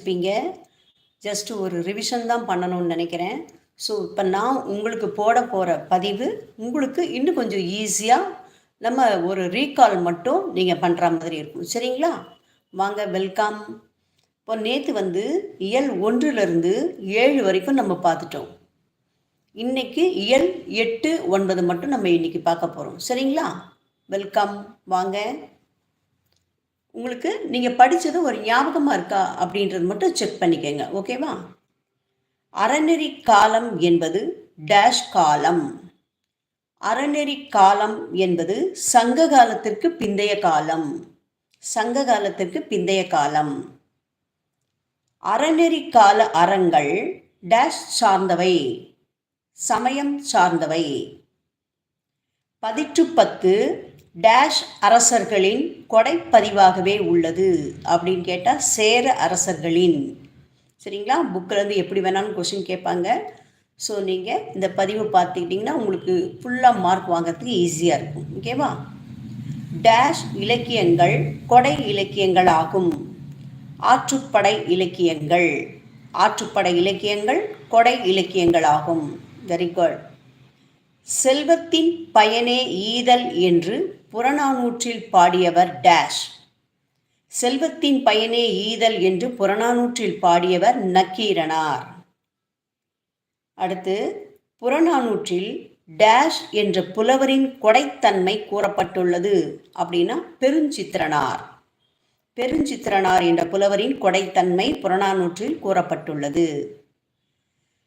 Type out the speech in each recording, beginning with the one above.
இருப்பீங்க ஜஸ்ட் ஒரு ரிவிஷன் தான் பண்ணணும்னு நினைக்கிறேன். ஸோ இப்போ நான் உங்களுக்கு போட போகிற பதிவு உங்களுக்கு இன்னும் கொஞ்சம் ஈஸியாக நம்ம ஒரு ரீகால் மட்டும் நீங்கள் பண்ணுற மாதிரி இருக்கும். சரிங்களா? வாங்க வெல்கம் இப்போ நேற்று வந்து இயல் ஒன்றுலேருந்து ஏழு வரைக்கும் நம்ம பார்த்துட்டோம். இன்னைக்கு இயல் எட்டு ஒன்பது மட்டும் நம்ம இன்னைக்கு பார்க்க போகிறோம் சரிங்களா? வெல்கம் வாங்க. உங்களுக்கு நீங்கள் படித்தது ஒரு ஞாபகமாக இருக்கா அப்படின்றது மட்டும் செக் பண்ணிக்கோங்க ஓகேவா அறநெறி காலம் என்பது டேஷ் காலம். அறநெறி காலம் என்பது சங்க காலத்திற்கு பிந்தைய காலம். சங்க காலத்திற்கு பிந்தைய காலம். அறநெறி கால அறங்கள் டேஷ் சார்ந்தவை. சமயம் சார்ந்தவை. பதிற்று பத்து டேஷ் அரசர்களின் கொடைப்பதிவாகவே உள்ளது அப்படின்னு கேட்டால் சேர அரசர்களின். சரிங்களா? புக்கிலேருந்து எப்படி வேணாலும் கொஷின் கேட்பாங்க. ஸோ நீங்கள் இந்த பதிவு பார்த்துக்கிட்டிங்கன்னா உங்களுக்கு ஃபுல்லாக மார்க் வாங்கிறதுக்கு ஈஸியாக இருக்கும். ஓகேவா டேஷ் இலக்கியங்கள் கொடை இலக்கியங்கள் ஆகும் ஆற்றுப்படை இலக்கியங்கள். ஆற்றுப்படை இலக்கியங்கள் கொடை இலக்கியங்கள் ஆகும் வெரி குட் செல்வத்தின் பயனே ஈதல் என்று புறநானூற்றில் பாடியவர் டேஷ். செல்வத்தின் பயனே ஈதல் என்று புறநானூற்றில் பாடியவர் நக்கீரனார். அடுத்து புறநானூற்றில் டேஷ் என்ற புலவரின் கொடைத்தன்மை கூறப்பட்டுள்ளது அப்படின்னா பெருஞ்சித்திரனார். பெருஞ்சித்திரனார் என்ற புலவரின் கொடைத்தன்மை புறநானூற்றில் கூறப்பட்டுள்ளது.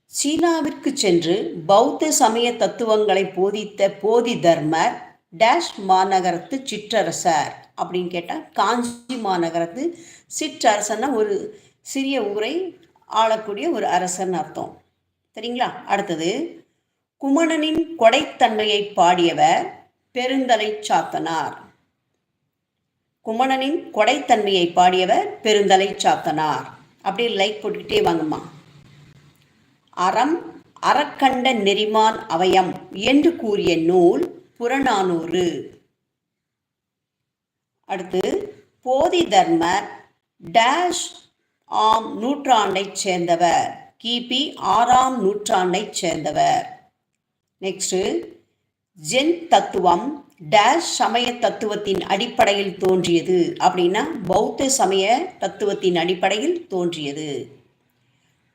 சீனாவிற்கு சென்று பௌத்த சமய தத்துவங்களை போதித்த போதி தர்மர் டேஷ் மாநகரத்து சிற்றரசர் அப்படின்னு கேட்டால் காஞ்சி மாநகரத்து சிற்றரசன்னா ஒரு சிறிய ஊரை ஆளக்கூடிய ஒரு அரசன் அர்த்தம். சரிங்களா? அடுத்தது குமணனின் கொடைத்தன்மையை பாடியவர் பெருந்தலை சாத்தனார். குமணனின் கொடைத்தன்மையை பாடியவர் பெருந்தலை சாத்தனார். அப்படியே லைக் போட்டுக்கிட்டே வாங்கம்மா. அறம் அறக்கண்ட நெறிமான் அவயம் என்று கூறிய நூல் புறநானூறு. அடுத்து போதி தர்மர் டேஷ் ஆம் நூற்றாண்டைச் சேர்ந்தவர். கிபி ஆறாம் நூற்றாண்டைச் சேர்ந்தவர். நெக்ஸ்ட்டு ஜென் தத்துவம் டேஷ் சமய தத்துவத்தின் அடிப்படையில் தோன்றியது அப்படின்னா பௌத்த சமய தத்துவத்தின் அடிப்படையில் தோன்றியது.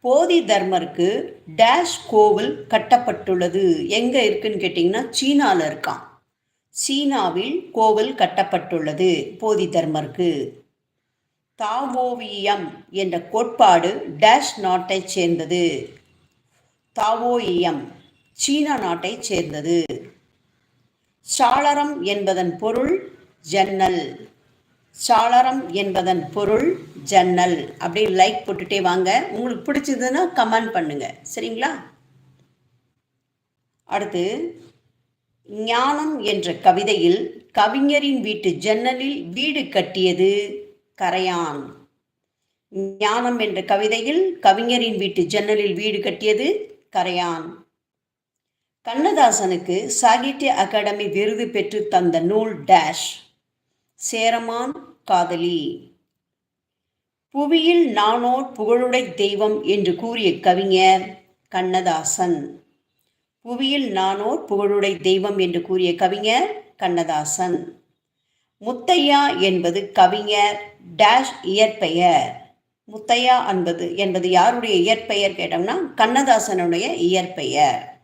போதி தர்மருக்கு டேஷ் கோவில் கட்டப்பட்டுள்ளது. எங்கே இருக்குன்னு கேட்டிங்கன்னா சீனாவில் இருக்கான் சீனாவில் கோவில் கட்டப்பட்டுள்ளது போதி தர்மருக்கு. தாவோவியம் என்ற கோட்பாடு டேஷ் நாட்டைச் சேர்ந்தது. தாவோயியம் சீனா நாட்டைச் சேர்ந்தது. சாளரம் என்பதன் பொருள் ஜன்னல். சாளரம் என்பதன் பொருள் ஜன்னல் அப்படியே லைக் போட்டுட்டே வாங்க. உங்களுக்கு பிடிச்சதுன்னா கமெண்ட் பண்ணுங்க. சரிங்களா? அடுத்து ஞானம் என்ற கவிதையில் கவிஞரின் வீட்டு ஜன்னலில் வீடு கட்டியது கரையான். ஞானம் என்ற கவிதையில் கவிஞரின் வீட்டு ஜன்னலில் வீடு கட்டியது கரையான். கண்ணதாசனுக்கு சாகித்ய அகாடமி விருது பெற்று தந்த நூல் டேஷ் சேரமான் காதலி. புவியில் நானோர் புகழுடை தெய்வம் என்று கூறிய கவிஞர் கண்ணதாசன். புவியில் நானோர் புகழுடை தெய்வம் என்று கூறிய கவிஞர் கண்ணதாசன். முத்தையா என்பது கவிஞர் டேஷ் இயற்பெயர். முத்தையா என்பது என்பது யாருடைய இயற்பெயர் கேட்டோம்னா கண்ணதாசனுடைய இயற்பெயர்.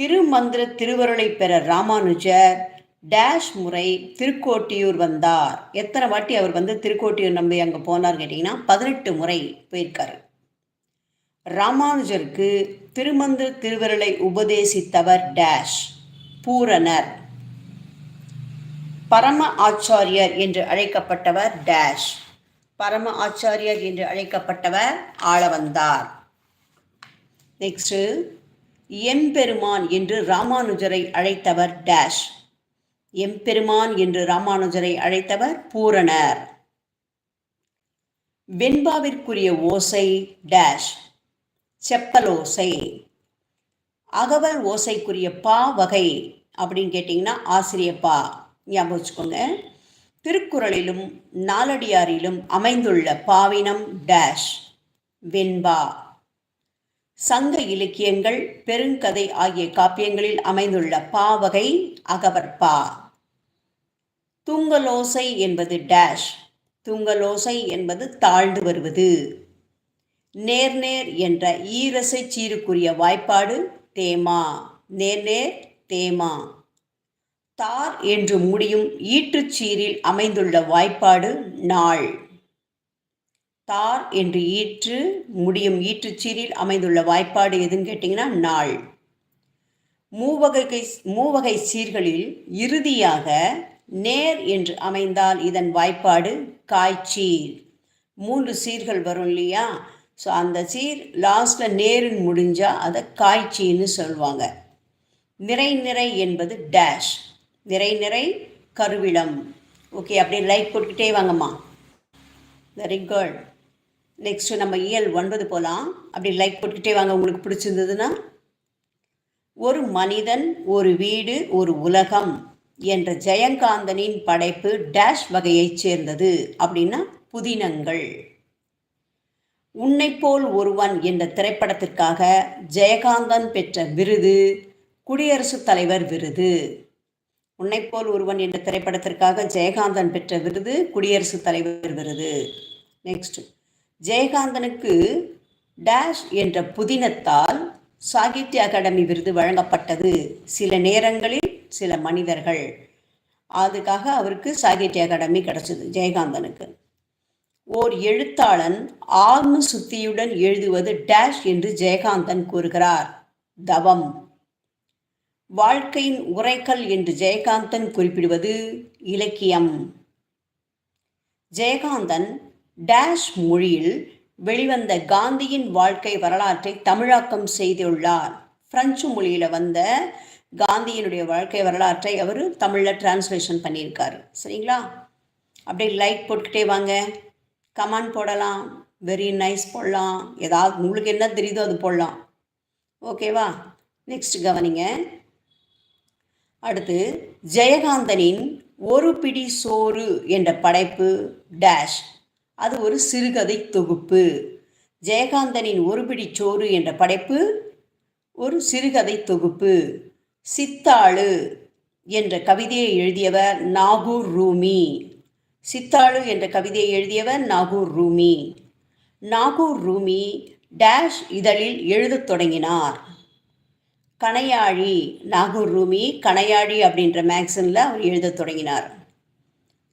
திருமந்திர திருவருளை பெற ராமானுஜர் டேஷ் முறை திருக்கோட்டியூர் வந்தார். எத்தனை வாட்டி அவர் வந்து திருக்கோட்டியூர் நம்பி அங்கே போனார் கேட்டிங்கன்னா பதினெட்டு முறை போயிருக்காரு. ராமானுஜருக்கு திருமந்திர திருவருளை உபதேசித்தவர் டேஷ் பூரணர். பரம ஆச்சாரியர் என்று அழைக்கப்பட்டவர் டேஷ் பரம ஆச்சாரியர் என்று அழைக்கப்பட்டவர் ஆள வந்தார் நெக்ஸ்ட்டு எம்பெருமான் என்று ராமானுஜரை அழைத்தவர் டேஷ். எம்பெருமான் என்று ராமானுஜரை அழைத்தவர் பூரணர். வெண்பாவிற்குரிய ஓசை டேஷ் செப்பலோசை அகவல் ஓசைக்குரிய பா வகை அப்படின்னு கேட்டிங்கன்னா ஆசிரியப்பா ஞாபகம் வச்சுக்கோங்க. திருக்குறளிலும் நாலடியாரிலும் அமைந்துள்ள பாவினம் டேஷ் வெண்பா. சங்க இலக்கியங்கள் பெருங்கதை ஆகிய காப்பியங்களில் அமைந்துள்ள பாவகை அகவற்பா தூங்கலோசை என்பது டேஷ் தூங்கலோசை என்பது தாழ்ந்து வருவது. நேர்நேர் என்ற ஈரசை சீருக்குரிய வாய்ப்பாடு தேமா. நேர்நேர் தேமா. தார் என்று முடியும் ஈற்றுச்சீரில் அமைந்துள்ள வாய்ப்பாடு நாள். தார் என்று ஈற்று முடியும் ஈற்றுச்சீரில் அமைந்துள்ள வாய்ப்பாடு எதுன்னு கேட்டிங்கன்னா நாள். மூவகை மூவகை சீர்களில் இறுதியாக நேர் என்று அமைந்தால் இதன் வாய்ப்பாடு காய்ச்சீர். மூன்று சீர்கள் வரும் இல்லையா? ஸோ அந்த சீர் லாஸ்ட்டில் நேருன்னு முடிஞ்சால் அதை காய்ச்சின்னு சொல்லுவாங்க நிறை நிறை என்பது டேஷ் நிறை நிறை கருவிளம் ஓகே அப்படியே லைக் போட்டுக்கிட்டே வாங்கம்மா. வெரி குட் நெக்ஸ்ட்டு நம்ம இயல் ஒன்பது போகலாம் அப்படி லைக் போட்டுக்கிட்டே வாங்க உங்களுக்கு பிடிச்சிருந்ததுன்னா. ஒரு மனிதன் ஒரு வீடு ஒரு உலகம். என்ற ஜெயகாந்தனின் படைப்பு டேஷ் வகையைச் சேர்ந்தது அப்படின்னா புதினங்கள். உன்னைப்போல் ஒருவன் என்ற திரைப்படத்திற்காக ஜெயகாந்தன் பெற்ற விருது குடியரசுத் தலைவர் விருது. உன்னைப்போல் ஒருவன் என்ற திரைப்படத்திற்காக ஜெயகாந்தன் பெற்ற விருது குடியரசுத் தலைவர் விருது. நெக்ஸ்ட் ஜெயகாந்தனுக்கு டேஷ் என்ற புதினத்தால் சாகித்ய அகாடமி விருது வழங்கப்பட்டது. சில நேரங்களில் சில மனிதர்கள். அதுக்காக அவருக்கு சாகித்ய அகாடமி கிடச்சிது ஜெயகாந்தனுக்கு. ஓர் எழுத்தாளன் ஆர்ம சுத்தியுடன் எழுதுவது டேஷ் என்று ஜெயகாந்தன் கூறுகிறார். தவம். வாழ்க்கையின் உரைக்கல் என்று ஜெயகாந்தன் குறிப்பிடுவது இலக்கியம். ஜெயகாந்தன் டேஷ் மொழியில் வெளிவந்த காந்தியின் வாழ்க்கை வரலாற்றை தமிழாக்கம் செய்துள்ளார். பிரெஞ்சு மொழியில் வந்த காந்தியினுடைய வாழ்க்கை வரலாற்றை அவர் தமிழில் டிரான்ஸ்லேஷன் பண்ணியிருக்காரு. சரிங்களா? அப்படியே லைக் போட்டுக்கிட்டே வாங்க. கமெண்ட் போடலாம். வெரி நைஸ் போடலாம். ஏதாவது உங்களுக்கு என்ன தெரியுதோ அது போடலாம். ஓகேவா நெக்ஸ்ட் கவனிங்க. அடுத்து ஜெயகாந்தனின் ஒரு பிடி சோறு என்ற படைப்பு டேஷ் அது ஒரு சிறுகதை தொகுப்பு. ஜெயகாந்தனின் ஒரு பிடி சோறு என்ற படைப்பு ஒரு சிறுகதை தொகுப்பு. சித்தாளு என்ற கவிதையை எழுதியவர் நாகூர் ரூமி. சித்தாளு என்ற கவிதையை எழுதியவர் நாகூர் ரூமி. நாகூர் ரூமி டேஷ் இதழில் எழுதத் தொடங்கினார். கணையாழி நாகூர் ரூமி கணையாழி அப்படின்ற மேக்சினில் அவர் எழுதத் தொடங்கினார்.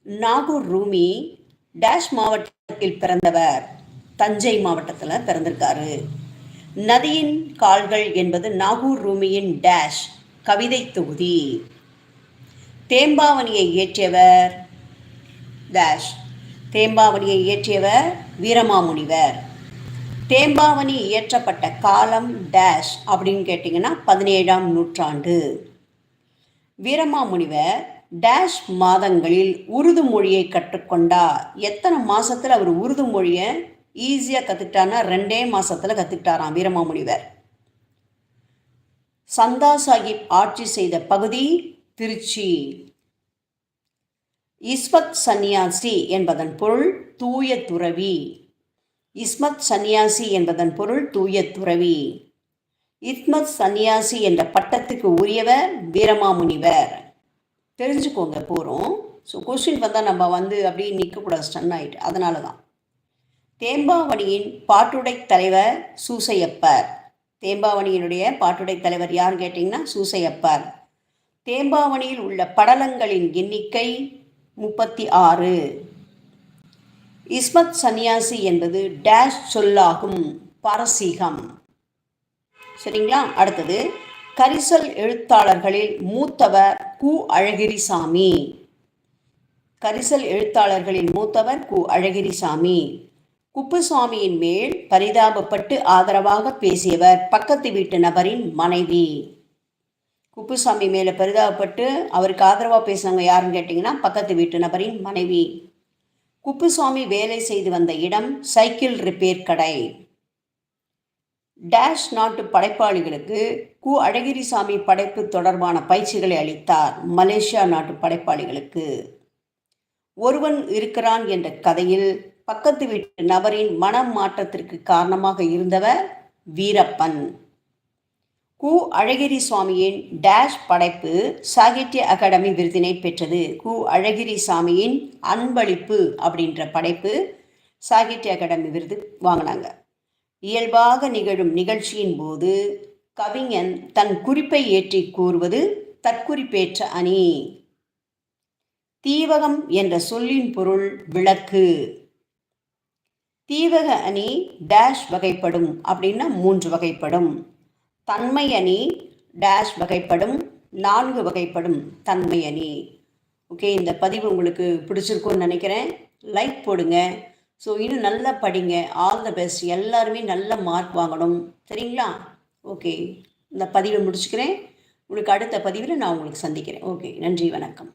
நாகூர் ரூமி டேஷ் மாவட்டத்தில் பிறந்தவர். தஞ்சை மாவட்டத்தில் பிறந்திருக்காரு. நதியின் கால்கள் என்பது நாகூர் ரூமியின் டேஷ். கவிதை தொகுதி. தேம்பாவணியை இயற்றியவர் டேஷ் தேம்பாவணியை இயற்றியவர் வீரமாமுனிவர். தேம்பாவணி இயற்றப்பட்ட காலம் டேஷ் அப்படின்னு கேட்டிங்கன்னா பதினேழாம் நூற்றாண்டு. வீரமாமுனிவர் டேஷ் மாதங்களில் உருது மொழியை கற்றுக்கொண்டார் எத்தனை மாதத்தில் அவர் உருது மொழியை ஈஸியாக கற்றுக்கிட்டார்னா ரெண்டே மாதத்தில் கற்றுக்கிட்டாராம் வீரமாமுனிவர். சந்தா சாஹிப் ஆட்சி செய்த பகுதி திருச்சி. இஸ்மத் சன்னியாசி என்பதன் பொருள் தூய துறவி. இஸ்மத் சன்னியாசி என்பதன் பொருள் தூய துறவி. இஸ்மத் சன்னியாசி என்ற பட்டத்துக்கு உரியவர் வீரமாமுனிவர். தெரிஞ்சுக்கோங்க போகிறோம் ஸோ கொஸ்டின் வந்தால் நம்ம வந்து அப்படியே நிற்கக்கூடாது ஸ்டன் ஆகிட்டு அதனால தான் தேம்பாவணியின் பாட்டுடை தலைவர் சூசையப்பர். தேம்பாவணியினுடைய பாட்டுடை தலைவர் யார் கேட்டிங்கன்னா சூசையப்பார். தேம்பாவணியில் உள்ள படலங்களின் எண்ணிக்கை முப்பத்தி ஆறு. இஸ்மத் சன்னியாசி என்பது டேஷ் சொல்லாகும் பாரசீகம். சரிங்களா? அடுத்தது கரிசல் எழுத்தாளர்களில் மூத்தவர் கு. அழகிரிசாமி. கரிசல் எழுத்தாளர்களின் மூத்தவர் கு. அழகிரிசாமி. குப்புசாமியின் மேல் பரிதாபப்பட்டு ஆதரவாக பேசியவர் பக்கத்து வீட்டு நபரின் மனைவி. குப்புசாமி மேலே பரிதாபப்பட்டு அவருக்கு ஆதரவாக பேசுனவங்க யாருன்னு கேட்டிங்கன்னா பக்கத்து வீட்டு நபரின் மனைவி. குப்புசாமி வேலை செய்து வந்த இடம் சைக்கிள் ரிப்பேர் கடை. டேஷ் நாட்டு படைப்பாளிகளுக்கு கு. அழகிரிசாமி படைப்பு தொடர்பான பயிற்சிகளை அளித்தார் மலேசியா நாட்டு படைப்பாளிகளுக்கு. ஒருவன் இருக்கிறான் என்ற கதையில் பக்கத்து வீட்டு நபரின் மனம் மாற்றத்திற்கு காரணமாக இருந்தவர் வீரப்பன். கு. அழகிரி சுவாமியின் டேஷ் படைப்பு சாகித்ய அகாடமி விருதினை பெற்றது. கு. அழகிரி சாமியின் அன்பளிப்பு அப்படின்ற படைப்பு சாகித்ய அகாடமி விருது வாங்கினாங்க. இயல்பாக நிகழும் நிகழ்ச்சியின் போது கவிஞன் தன் குறிப்பை ஏற்றி கூறுவது தற்குறிப்பேற்ற அணி. தீவகம் என்ற சொல்லின் பொருள் விளக்கு. தீவக அணி டேஷ் வகைப்படும் அப்படின்னா மூன்று வகைப்படும். தன்மை அணி டேஷ் வகைப்படும் நான்கு வகைப்படும் தன்மை அணி. ஓகே இந்த பதிவு உங்களுக்கு பிடிச்சிருக்கும்னு நினைக்கிறேன். லைக் போடுங்க. ஸோ இன்னும் நல்லா படிங்க. ஆல் த பெஸ்ட் எல்லாருமே நல்ல மார்க் வாங்கணும். சரிங்களா? ஓகே இந்த பதிவை முடிச்சுக்கிறேன். உங்களுக்கு அடுத்த பதிவில் நான் உங்களுக்கு சந்திக்கிறேன். ஓகே நன்றி வணக்கம்.